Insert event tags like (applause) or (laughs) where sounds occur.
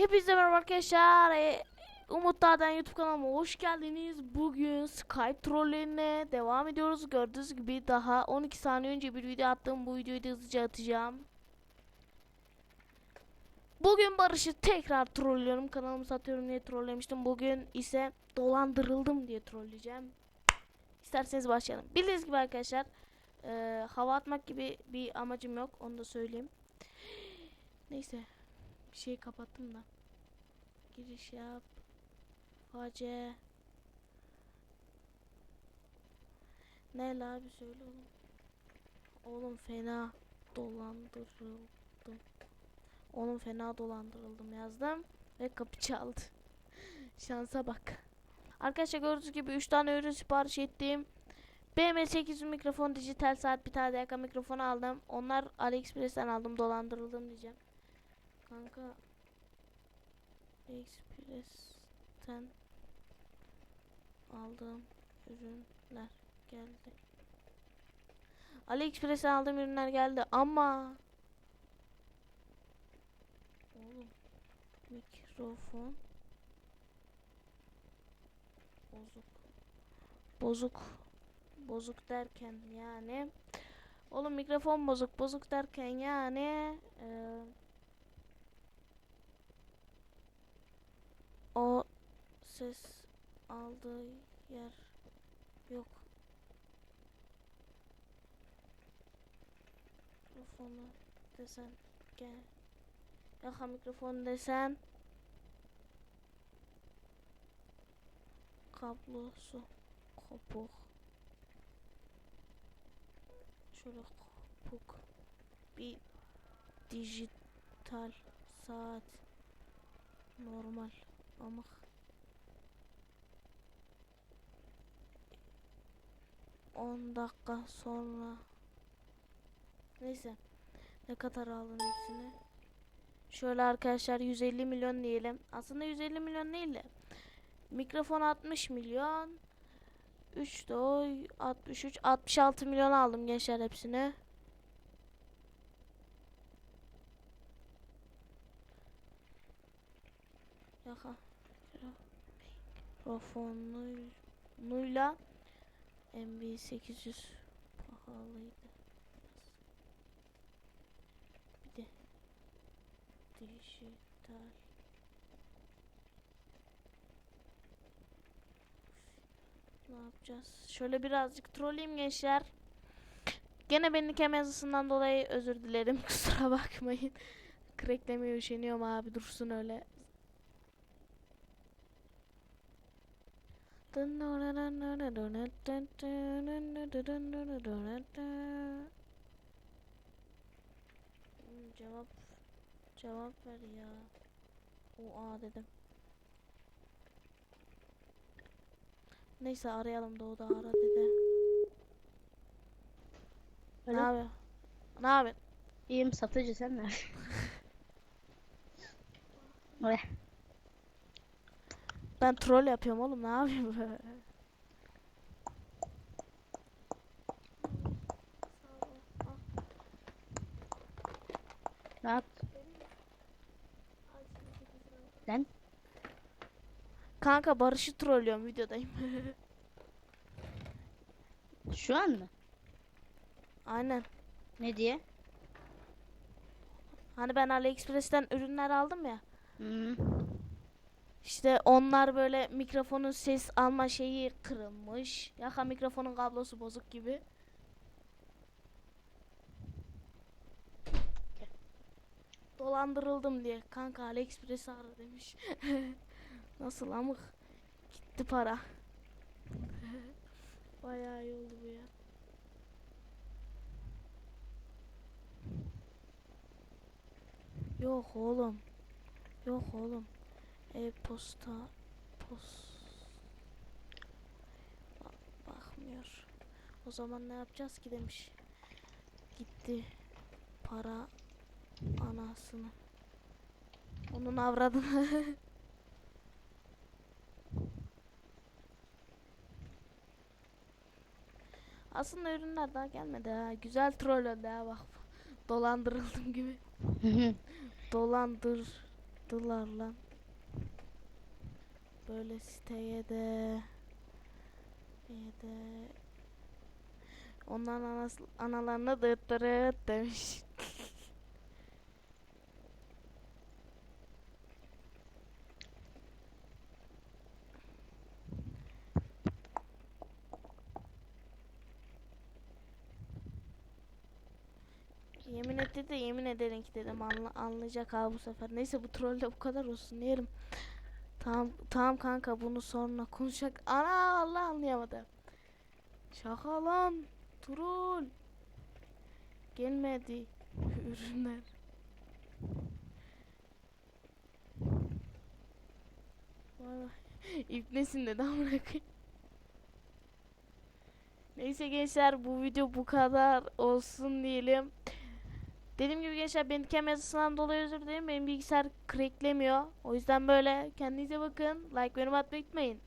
Hepinize merhaba arkadaşlar. Ee, Umut Dağ'dan YouTube kanalıma hoş geldiniz. Bugün Skype trollerine devam ediyoruz. Gördüğünüz gibi daha 12 saniye önce bir video attım. Bu videoyu da hızlıca atacağım. Bugün Barış'ı tekrar trollüyorum. Kanalımı satıyorum diye trollemiştim. Bugün ise dolandırıldım diye trolleyeceğim. İsterseniz başlayalım. Bildiğiniz gibi arkadaşlar e, hava atmak gibi bir amacım yok. Onu da söyleyeyim. Neyse. Bir şey kapattım da. Giriş yap. AC. Ne la bir söyle oğlum. Oğlum fena dolandırıldım. Oğlum fena dolandırıldım yazdım. Ve kapı çaldı. (laughs) Şansa bak. Arkadaşlar gördüğünüz gibi 3 tane ürün sipariş ettim. BM800 mikrofon, dijital saat, bir tane de yaka mikrofonu aldım. Onlar AliExpress'ten aldım. Dolandırıldım diyeceğim. Kanka AliExpress'ten aldığım ürünler geldi. AliExpress'ten aldığım ürünler geldi ama oğlum mikrofon bozuk bozuk bozuk derken yani oğlum mikrofon bozuk bozuk derken yani eee ses aldığı yer yok. Mikrofonu desen gel. Yaha mikrofon desen. Kablosu kopuk. Şöyle kopuk. Bir dijital saat normal ama 10 dakika sonra. Neyse ne kadar aldın hepsini? Şöyle arkadaşlar 150 milyon diyelim. Aslında 150 milyon değil de mikrofon 60 milyon. 3 de o 63 66 milyon aldım gençler hepsini. Yaka. Mikrofonuyla MB800 pahalıydı. Bir de dijital ne yapacağız? Şöyle birazcık trolleyim gençler. Gene beni kem yazısından dolayı özür dilerim. (laughs) Kusura bakmayın. Cracklemeye üşeniyorum abi dursun öyle. Cevap cevap ver ya. O a dedim. Neyse arayalım da o da ara dedi. Ne yapıyor? Ne yapıyor? İyiyim satıcı sen ne? (laughs) Öyle. Ben troll yapıyorum oğlum ne yapayım böyle? Ne yaptın? Lan Kanka Barış'ı trollüyorum videodayım. (laughs) şu an mı? Aynen. Ne diye? Hani ben AliExpress'ten ürünler aldım ya. Hmm. İşte onlar böyle mikrofonun ses alma şeyi kırılmış. Yaka mikrofonun kablosu bozuk gibi. Dolandırıldım diye. Kanka AliExpress'i ara demiş. (laughs) Nasıl amık? Gitti para. (laughs) Bayağı iyi oldu bu ya. Yok oğlum. Yok oğlum. E-posta post Ba- bakmıyor. O zaman ne yapacağız ki demiş. Gitti para anasını. Onun avradını. (laughs) Aslında ürünler daha gelmedi ha. Güzel troll oldu ha bak. Dolandırıldım gibi. (laughs) Dolandır Çıktılar lan. Böyle siteye de şeye de onların anas analarına dıttırıt demiş. Yemin etti de yemin ederim ki dedim anla, anlayacak abi bu sefer. Neyse bu troll bu kadar olsun diyelim. Tamam tamam kanka bunu sonra konuşacak. Ana Allah anlayamadı. Şaka lan. Troll. Gelmedi. (laughs) Ürünler. Vay vay. İbnesin dedi amına. Neyse gençler bu video bu kadar olsun diyelim. Dediğim gibi gençler benim kamerasından dolayı özür dilerim. Benim bilgisayar cracklemiyor. O yüzden böyle kendinize bakın. Like yorum atmayı unutmayın.